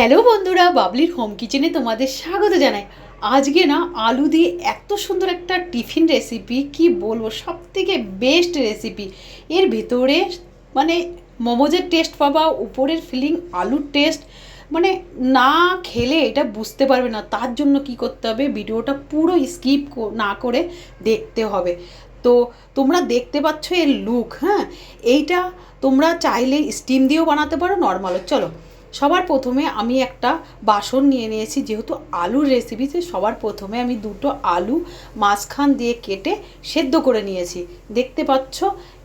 Hello বন্ধুরা, বাবলির home কিচেনে তোমাদের স্বাগত জানাই। আজকে না, আলু দিয়ে এত সুন্দর একটা টিফিন রেসিপি কি বলব সব থেকে বেস্ট রেসিপি এর ভেতরে মানে মোমোজের টেস্ট পাবা, উপরের ফিলিং আলুর টেস্ট মানে না খেলে এটা বুঝতে পারবে না, তার জন্য কি করতে হবে, ভিডিওটা পুরো স্কিপ না করে দেখতে হবে। তো তোমরা দেখতে পাচ্ছ এর লুক হ্যাঁ? এইটা তোমরা চাইলে স্টিম দিয়েও বানাতে পারো নর্মালও চলো সবার প্রথমে আমি একটা বাসন নিয়ে নিয়েছি, যেহেতু আলুর রেসিপিতে সবার প্রথমে আমি দুটো আলু মাঝখান দিয়ে কেটে সেদ্ধ করে নিয়েছি। দেখতে পাচ্ছ,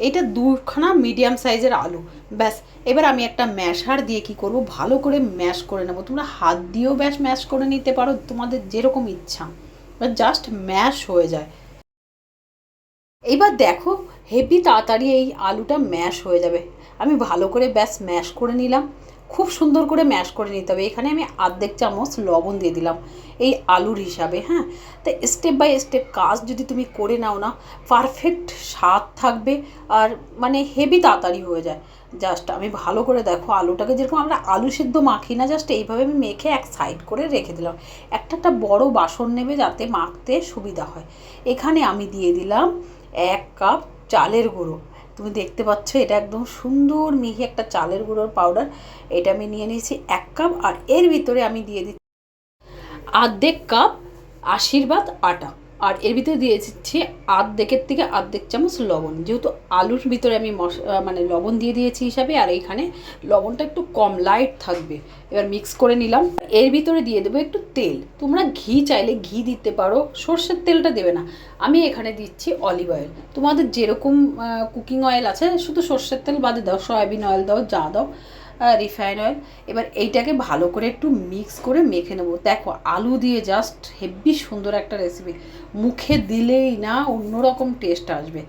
এটা দুখানা মিডিয়াম সাইজের আলু। ব্যাস, এবার আমি একটা ম্যাশার দিয়ে কি করব? ভালো করে ম্যাশ করে নেব। তোমরা হাত দিয়েও ব্যাস ম্যাশ করে নিতে পারো, তোমাদের যেরকম ইচ্ছা। জাস্ট ম্যাশ হয়ে যায়। এইবার দেখো, হেভি তাড়াতাড়ি এই আলুটা ম্যাশ হয়ে যাবে। আমি ভালো করে ব্যাস ম্যাশ করে নিলাম। খুব সুন্দর করে ম্যাশ করে নিতে হবে। এখানে আমি আর্ধেক চামচ লবণ দিয়ে দিলাম এই আলুর হিসাবে হ্যাঁ? তো স্টেপ বাই স্টেপ কাজ যদি তুমি করে নাও না পারফেক্ট স্বাদ থাকবে আর মানে হেভি তাড়াতাড়ি হয়ে যায়। জাস্ট আমি ভালো করে দেখো আলুটাকে যেরকম আমরা আলু সেদ্ধ মাখি না জাস্ট এইভাবে আমি মেখে এক সাইড করে রেখে দিলাম। একটা একটা বড় বাসন নেবে যাতে মাখতে সুবিধা হয়। এখানে আমি দিয়ে দিলাম এক কাপ চালের গুঁড়ো। তুমি দেখতে পাচ্ছ এটা একদম সুন্দর মিহি একটা চালের গুঁড়োর পাউডার এটা আমি নিয়ে নিয়েছি এক কাপ আর এর ভিতরে আমি দিয়ে দিচ্ছি আর্ধেক কাপ আশীর্বাদ আটা। আর এর ভিতরে দিয়ে দিচ্ছি আর্ধেকের থেকে আর্ধেক চামচ লবণ। যেহেতু আলুর ভিতরে আমি মশ মানে লবণ দিয়ে দিয়েছি হিসাবে, আর এইখানে লবণটা একটু কম লাইট থাকবে। এবার মিক্স করে নিলাম। এর ভিতরে দিয়ে দেবো একটু তেল। তোমরা ঘি চাইলে ঘি দিতে পারো, সর্ষের তেলটা দেবে না। আমি এখানে দিচ্ছি অলিভ অয়েল তোমাদের যেরকম কুকিং অয়েল আছে, শুধু সর্ষের তেল বাদে দাও সয়াবিন অয়েল দাও, যা দাও। রিফাইন অয়েল এবার এইটাকে ভালো করে একটু মিক্স করে মেখে নেব। দেখো, আলু দিয়ে জাস্ট হেভি সুন্দর একটা রেসিপি মুখে দিলেই না অন্যরকম টেস্ট আসবে।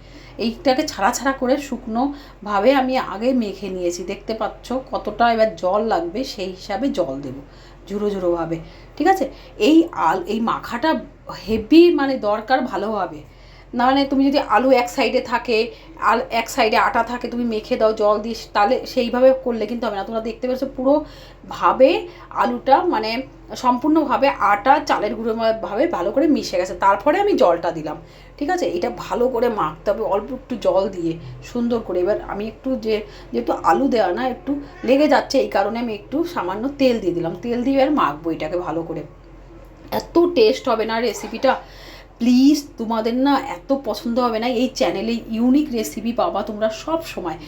এইটাকে ছাড়া ছাড়া করে শুকনোভাবে আমি আগে মেখে নিয়েছি। দেখতে পাচ্ছ কতটা এবার জল লাগবে, সেই হিসাবে জল দেবো, ঝুরো ঝুরোভাবে ঠিক আছে? এই আল, এই মাখাটা হেভি মানে দরকার ভালোভাবে না মানে তুমি যদি আলু এক সাইডে থাকে আল এক সাইডে আটা থাকে, তুমি মেখে দাও, জল দিস তাহলে সেইভাবে করলে কিন্তু হবে না। তোমরা দেখতে পাচ্ছ পুরোভাবে আলুটা মানে সম্পূর্ণভাবে আটা, চালের গুঁড়ো ভাবে ভালো করে মিশে গেছে। তারপরে আমি জলটা দিলাম। ঠিক আছে? এটা ভালো করে মাখতে হবে, অল্প একটু জল দিয়ে, সুন্দর করে। এবার আমি একটু যে, যেহেতু আলু দেওয়া না, একটু লেগে যাচ্ছে, এই কারণে আমি একটু সামান্য তেল দিয়ে দিলাম। তেল দিয়ে আর মাখবো এটাকে ভালো করে। এত টেস্ট হবে না রেসিপিটা প্লিজ তোমাদের না এত পছন্দ হবে না, এই চ্যানেলে ইউনিক রেসিপি পাবা তোমরা সব সময়।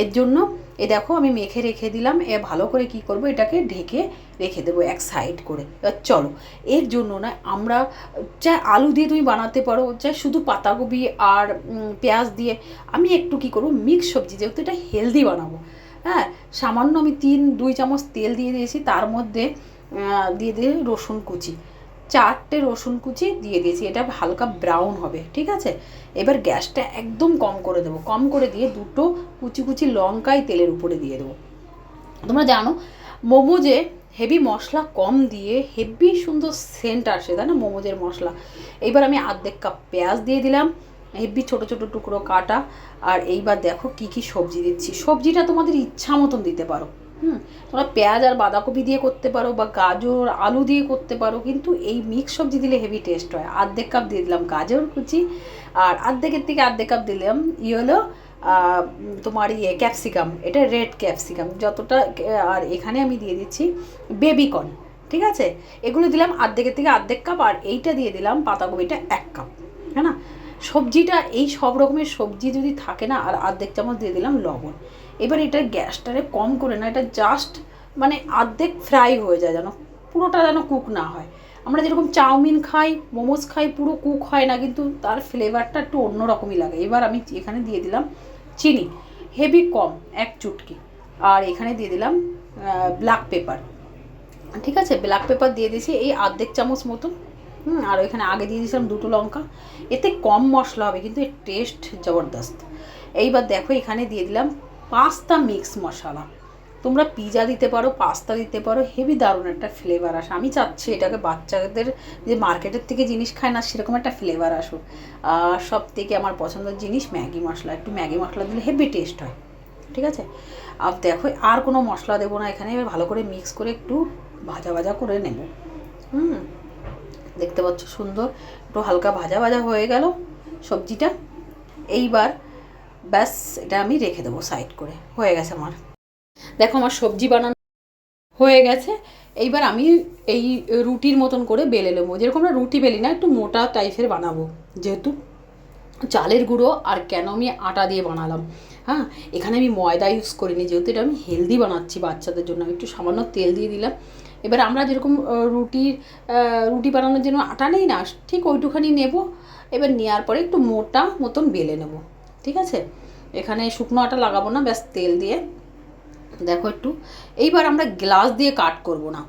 এর জন্য এ দেখো আমি মেখে রেখে দিলাম, এ ভালো করে কি করব, এটাকে ঢেকে রেখে দেবো এক সাইড করে। এবার চলো, এর জন্য না আমরা চাই আলু দিয়ে তুমি বানাতে পারো চাই শুধু পাতাকপি আর পেঁয়াজ দিয়ে, আমি একটু কি করব মিক্স সবজি যেহেতু এটা হেলদি বানাবো। হ্যাঁ সামান্য আমি তিন, দুই চামচ তেল দিয়ে দিয়েছি, তার মধ্যে দিয়ে দিয়ে রসুন কুচি। চারটে রসুন কুচি দিয়ে দিয়েছি, এটা হালকা ব্রাউন হবে, ঠিক আছে? এবার গ্যাসটা একদম কম করে দেবো, কম করে দিয়ে দুটো কুচি কুচি লঙ্কাই তেলের উপরে দিয়ে দেবো। তোমরা জানো মোমোজে হেভি মশলা কম দিয়ে হেভি সুন্দর সেন্ট আসে, তাই না? মোমোজের মশলা। এইবার আমি আর্ধেক কাপ পেঁয়াজ দিয়ে দিলাম হেভি ছোটো ছোটো টুকরো কাটা, আর এইবার দেখো কি কি সবজি দিচ্ছি। সবজিটা তোমাদের ইচ্ছা মতন দিতে পারো। হুম, তোমরা পেঁয়াজ আর বাঁধাকপি দিয়ে করতে পারো বা গাজর, আলু দিয়ে করতে পারো, কিন্তু এই মিক্স সবজি দিলে হেভি টেস্ট হয়। আর্ধেক কাপ দিয়ে দিলাম গাজর কুচি, আর আর্ধেকের থেকে আর্ধেক কাপ দিলাম ইয়ে হলো তোমার ইয়ে ক্যাপসিকাম এটা রেড ক্যাপসিকাম যতটা আর এখানে আমি দিয়ে দিচ্ছি বেবিকর্ন ঠিক আছে? এগুলো দিলাম আর্ধেকের থেকে আর্ধেক কাপ আর এইটা দিয়ে দিলাম পাতাকপিটা এক কাপ হ্যাঁ না? সবজিটা, এই সব রকমের সবজি যদি থাকে না, আর আর্ধেক চামচ দিয়ে দিলাম লবণ। এবার এটা গ্যাসটারে কম করে না, এটা জাস্ট মানে আর্ধেক ফ্রাই হয়ে যায় যেন, পুরোটা যেন কুক না হয়। আমরা যেরকম চাউমিন খাই মোমোজ খাই, পুরো কুক হয় না, কিন্তু তার ফ্লেভারটা একটু অন্যরকমই লাগে। এবার আমি এখানে দিয়ে দিলাম চিনি হেভি কম, এক চুটকি। আর এখানে দিয়ে দিলাম ব্ল্যাক পেপার ঠিক আছে? ব্ল্যাক পেপার দিয়ে দিয়েছি, এই আর্ধেক চামচ মতন। হুম, আর ওইখানে আগে দিয়ে দিয়েছিলাম দুটো লঙ্কা। এতে কম মশলা হবে, কিন্তু এর টেস্ট জবরদস্ত। এইবার দেখো, এখানে দিয়ে দিলাম পাস্তা মিক্স মশলা। তোমরা পিজা দিতে পারো, পাস্তা দিতে পারো, হেভি দারুণ একটা ফ্লেভার আসে। আমি চাচ্ছি এটাকে বাচ্চাদের যে মার্কেটের থেকে জিনিস খায় না, সেরকম একটা ফ্লেভার আসুক। আর সব থেকে আমার পছন্দের জিনিস ম্যাগি মশলা। একটু ম্যাগি মশলা দিলে হেভি টেস্ট হয়। ঠিক আছে? আর দেখো, আর কোনো মশলা দেবো না এখানে। ভালো করে মিক্স করে একটু ভাজা ভাজা করে নেব। হুম? দেখতে পাচ্ছ সুন্দর। একটু হালকা ভাজা ভাজা হয়ে গেল সবজিটা। এইবার ব্যাস, এটা আমি রেখে দেবো সাইড করে। হয়ে গেছে আমার। দেখো আমার সবজি বানানো হয়ে গেছে। এইবার আমি এই রুটির মতন করে বেলে নেব। যেরকম আমরা রুটি বেলি না, একটু মোটা টাইপের বানাবো। যেহেতু চালের গুঁড়ো আর কেন আমি আটা দিয়ে বানালাম। হ্যাঁ এখানে আমি ময়দা ইউজ করিনি। যেহেতু এটা আমি হেলদি বানাচ্ছি বাচ্চাদের জন্য, আমি একটু সামান্য তেল দিয়ে দিলাম। এবার আমরা যেরকম রুটির রুটি বানানোর জন্য আটা নেই না, ঠিক ওইটুখানি নেব। এবার নেওয়ার পরে একটু মোটা মতন বেলে নেব। ঠিক আছে? এখানে শুকনো আটা লাগাবো না, ব্যাস তেল দিয়ে। দেখো একটু। এইবার আমরা গ্লাস দিয়ে কাট করব না।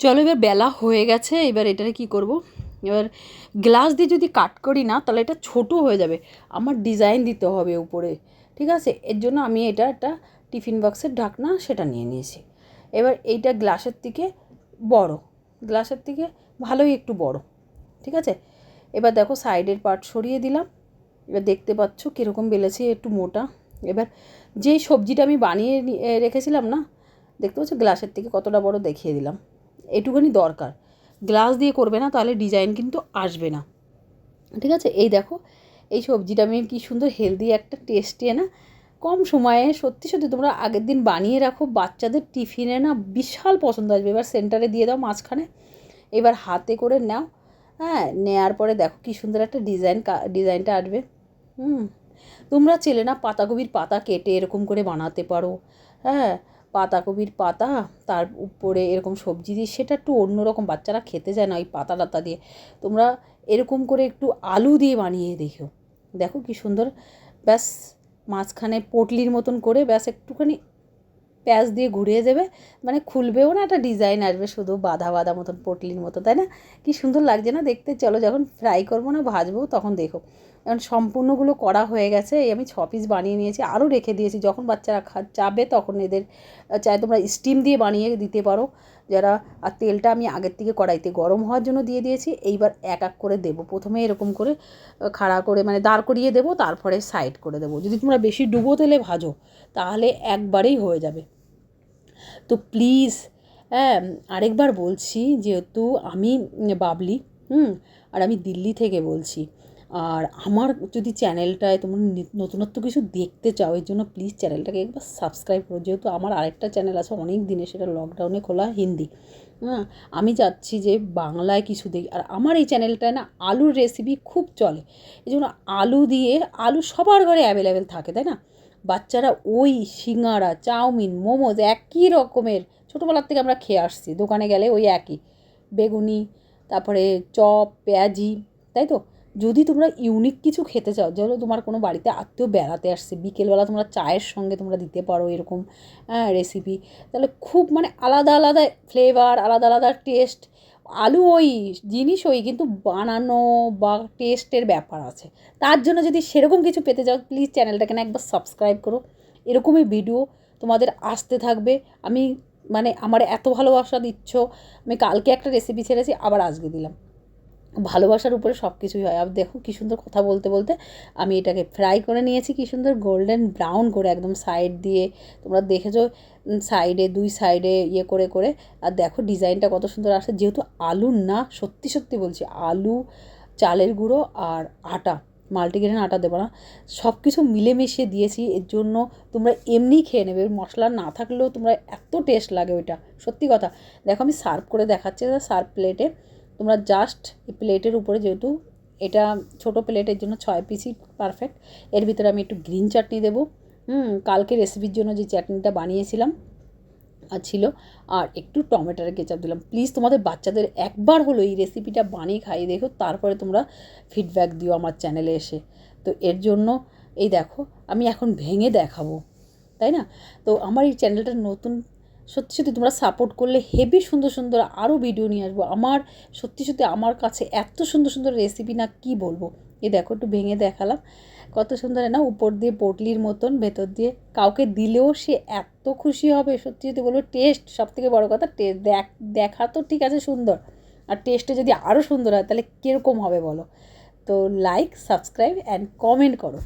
চলো এবার বেলা হয়ে গেছে, এবার এটারে কি করব? এবার গ্লাস দিয়ে যদি কাট করি না, তাহলে এটা ছোট হয়ে যাবে। আমার ডিজাইন দিতে হবে উপরে, ঠিক আছে? এর জন্য আমি এটা একটা টিফিন বক্সের ঢাকনা সেটা নিয়ে নিয়েছি। এবার এইটা গ্লাসের থেকে বড়। গ্লাসের থেকে ভালোই একটু বড়, ঠিক আছে? এবার দেখো সাইডের পার্ট সরিয়ে দিলাম। এবার দেখতে পাচ্ছ কীরকম বেলেছে একটু মোটা। এবার যেই সবজিটা আমি বানিয়ে রেখেছিলাম না, দেখতে পাচ্ছ গ্লাসের থেকে কতটা বড় দেখিয়ে দিলাম। এটুকুনি দরকার। গ্লাস দিয়ে করবে না, তাহলে ডিজাইন কিন্তু আসবে না। ঠিক আছে? এই দেখো, এই সবজিটা আমি কি সুন্দর হেলদি একটা টেস্টি না, কম সময়ে সত্যি সত্যি তোমরা আগের দিন বানিয়ে রাখো, বাচ্চাদের টিফিনে না বিশাল পছন্দ আসবে। এবার সেন্টারে দিয়ে দাও মাঝখানে। এবার হাতে করে নাও। হ্যাঁ নেওয়ার পরে দেখো কি সুন্দর একটা ডিজাইন ডিজাইনটা আসবে। হুম। তোমরা চেলে না পাতাকপির পাতা কেটে এরকম করে বানাতে পারো। হ্যাঁ পাতাকপির পাতা, তার উপরে এরকম সবজি দিয়ে, সেটা একটু অন্যরকম, বাচ্চারা খেতে যায় না ওই পাতা টাতা দিয়ে। তোমরা এরকম করে একটু আলু দিয়ে বানিয়ে দেখো। দেখো কি সুন্দর, ব্যাস মাঝখানে পটলির মতন করে ব্যাস একটুখানি প্যাঁচ দিয়ে ঘুরিয়ে দেবে। মানে খুলবেও না, একটা ডিজাইন আসবে শুধু বাঁধা বাঁধা মতন পটলির মতো, তাই না? কি সুন্দর লাগছে না দেখতে? চলো যখন ফ্রাই করব না, ভাজবো, তখন দেখো। এখন সম্পূর্ণগুলো করা হয়ে গেছে। এই আমি ছ পিস বানিয়ে নিয়েছি, আরও রেখে দিয়েছি। যখন বাচ্চারা খা, চাবে তখন এদের চাই তোমরা স্টিম দিয়ে বানিয়ে দিতে পারো। যারা, আর তেলটা আমি আগের থেকে কড়াইতে গরম হওয়ার জন্য দিয়ে দিয়েছি, এইবার এক এক করে দেবো। প্রথমে এরকম করে খাড়া করে মানে দাঁড় করিয়ে দেবো, তারপরে সাইড করে দেবো। যদি তোমরা বেশি ডুবো তেলে ভাজো, তাহলে একবারেই হয়ে যাবে। তো প্লিজ হ্যাঁ আরেকবার বলছি, যেহেতু আমি বাবলি, হুম, আর আমি দিল্লি থেকে বলছি আর আমার যদি চ্যানেলটায় তোমরা নতুনত্ব কিছু দেখতে চাও, এর জন্য প্লিজ চ্যানেলটাকে একবার সাবস্ক্রাইব করো। যেহেতু আমার আরেকটা চ্যানেল আছে, অনেক দিনে সেটা লকডাউনে খোলা হিন্দি। হ্যাঁ আমি চাচ্ছি যে বাংলায় কিছু দেখি। আর আমার এই চ্যানেলটায় না আলুর রেসিপি খুব চলে। এই জন্য আলু দিয়ে, আলু সবার ঘরে অ্যাভেলেবেল থাকে, তাই না? বাচ্চারা ওই সিঙ্গারা চাউমিন, মোমোজ একই রকমের। ছোটোবেলার থেকে আমরা খেয়ে আসছি, দোকানে গেলে ওই একই। বেগুনি, তারপরে চপ, পেঁয়াজি, তাই তো? যদি তোমরা ইউনিক কিছু খেতে চাও যেন তোমার কোনো বাড়িতে আত্মীয় বেড়াতে আসছে, বিকেলবেলা তোমরা চায়ের সঙ্গে তোমরা দিতে পারো এরকম হ্যাঁ রেসিপি তাহলে খুব মানে আলাদা আলাদা ফ্লেভার আলাদা আলাদা টেস্ট আলু ওই, জিনিস ওই, কিন্তু বানানো বা টেস্টের ব্যাপার আছে। তার জন্য যদি সেরকম কিছু পেতে চাও প্লিজ চ্যানেলটাকে না একবার সাবস্ক্রাইব করো। এরকমই ভিডিও তোমাদের আসতে থাকবে। আমি মানে আমার এত ভালোবাসা দিচ্ছ, আমি কালকে একটা রেসিপি ছেড়েছি, আবার আজকে দিলাম। ভালোবাসার উপরে সব কিছুই হয়। আর দেখো কী সুন্দর কথা বলতে বলতে আমি এটাকে ফ্রাই করে নিয়েছি, কী সুন্দর গোল্ডেন ব্রাউন করে একদম সাইড দিয়ে। তোমরা দেখেছ সাইডে দুই সাইডে ইয়ে করে করে। আর দেখো ডিজাইনটা কত সুন্দর আসে যেহেতু আলু না, সত্যি সত্যি বলছি, আলু, চালের গুঁড়ো আর আটা মাল্টিগ্রেন আটা দেবো না। সব কিছু মিলেমিশিয়ে দিয়েছি, এর জন্য তোমরা এমনি খেয়ে নেবে। মশলা না থাকলেও তোমরা এত টেস্ট লাগে ওইটা। সত্যি কথা। দেখো আমি সার্ভ করে দেখাচ্ছি সার্ভ প্লেটে তোমরা জাস্ট এই প্লেটের উপরে যেহেতু এটা ছোট প্লেটের জন্য ছয় পিসই পারফেক্ট এর ভিতরে আমি একটু গ্রিন চাটনি দেবো। হুম, কালকে রেসিপির জন্য যে চাটনিটা বানিয়েছিলাম ছিল, আর একটু টমেটোর কেচাপ দিলাম। প্লিজ তোমাদের বাচ্চাদের একবার হলো এই রেসিপিটা বানিয়ে খাইয়ে দেখো, তারপরে তোমরা ফিডব্যাক দিও আমার চ্যানেলে এসে। তো এর জন্য, এই দেখো, আমি এখন ভেঙে দেখাবো, তাই না? তো আমার এই চ্যানেলটা নতুন সত্যি সত্যি তোমরা সাপোর্ট করলে হেভি সুন্দর সুন্দর আরও ভিডিও নিয়ে আসব। আমার সত্যি সত্যি আমার কাছে এত সুন্দর সুন্দর রেসিপি না কি বলব? এ দেখো একটু ভেঙে দেখালাম। কত সুন্দর না উপর দিয়ে পটলির মতন, ভেতর দিয়ে কাউকে দিলেও সে এত খুশি হবে। সত্যি যদি বলব টেস্ট সব থেকে বড়ো কথা টেস্ট দেখ, দেখা তো ঠিক আছে সুন্দর। আর টেস্টে যদি আরও সুন্দর হয় তাহলে কীরকম হবে বলো? তো লাইক সাবস্ক্রাইব অ্যান্ড কমেন্ট করো।